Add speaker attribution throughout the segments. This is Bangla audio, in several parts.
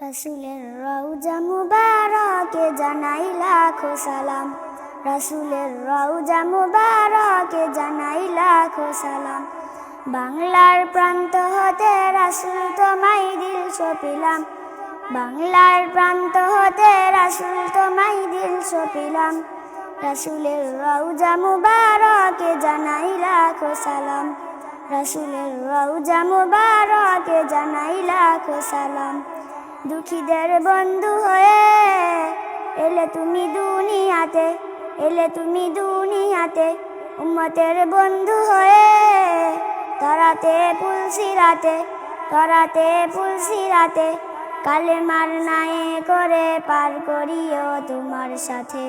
Speaker 1: রাসুলের রওজা মুবারকে জানাই লাখো সালাম। রাসুলের রওজা মুবারকে জানাই লাখো সালাম। বাংলার প্রান্ত হতে রাসুল তোমায় দিল সপিলাম। বাংলার প্রান্ত হতে রাসুল তোমায় দিল সপিলাম। রাসুলের রওজা মুবারকে জানাই লাখো সালাম। রাসুলের রওজা মুবারকে জানাই লাখো সালাম। দুঃখীদের বন্ধু হয়ে এলে তুমি দুনিয়াতে, এলে তুমি দুনিয়াতে উম্মতের বন্ধু হয়ে। তরাতে পুলসি রাতে, তরাতে পুলসি রাতে কালে মার নায়ে করে পার করিও তোমার সাথে।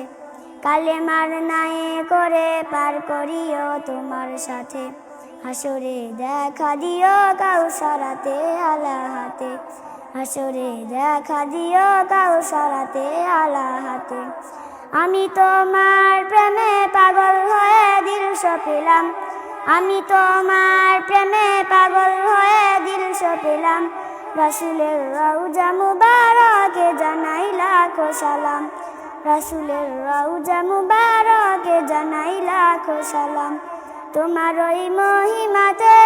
Speaker 1: কালে মার নায়ে করে পার করিও তোমার সাথে। হাসরে দেখা দিও কাউসারাতে আলা হাতে। হাসরে দেখা দিও কাউসারাতে আলা হাতে। আমি তোমার প্রেমে পাগল হয়ে দিল সপিলাম। আমি তোমার প্রেমে পাগল হয়ে দিল সপিলাম। রাসুলের রওজা মুবারকে জানাই লাখো সালাম। রাসুলের রওজা মুবারকে জানাই লাখো সালাম। তোমার ওই মহিমাতে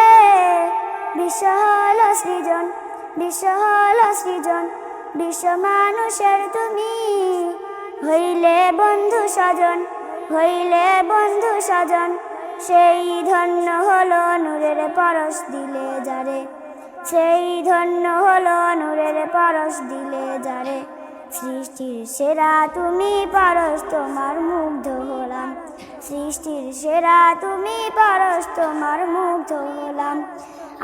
Speaker 1: বিশ্ব হল সৃজন। বিশ্ব হল সৃজন বিশ্ব মানুষের তুমি। হইলে বন্ধু স্বজন, হইলে বন্ধু স্বজন। সেই ধন্য হলো নূরের পরশ দিলে যারে। সেই ধন্য হলো নূরের পরশ দিলে যারে। সৃষ্টির সেরা তুমি পরশ তোমার হলাম সৃষ্টির সেরা, তুমি পরশ তোমার মুগ্ধ হলাম।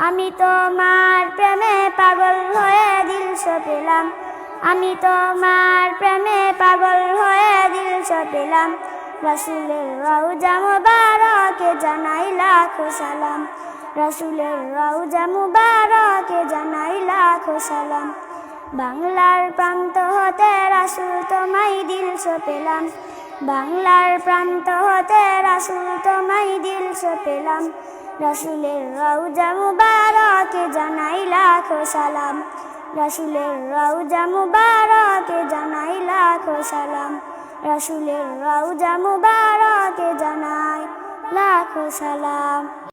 Speaker 1: আমি তোমার প্রেমে পাগল হয়ে দিল পেলাম আমি তোমার প্রেমে পাগল হয়ে দিল পেলাম রাসুলের রওজা মুবারকে জানাই লাখো সালাম। রাসুলের রওজা মুবারকে জানাই লাখো সালাম। বাংলার প্রান্ত হতে রাসুল তোমায় দিল পেলাম বাংলার প্রান্ত হতে রাসুল তোমায় দিল পেলাম। রাসুলের রৌজা মুবারকে জানাই লাখো সালাম। রাসুলের রৌজা মুবারকে জানাই লাখো সালাম। রাসুলের রৌজা মুবারকে জানাই লাখো সালাম।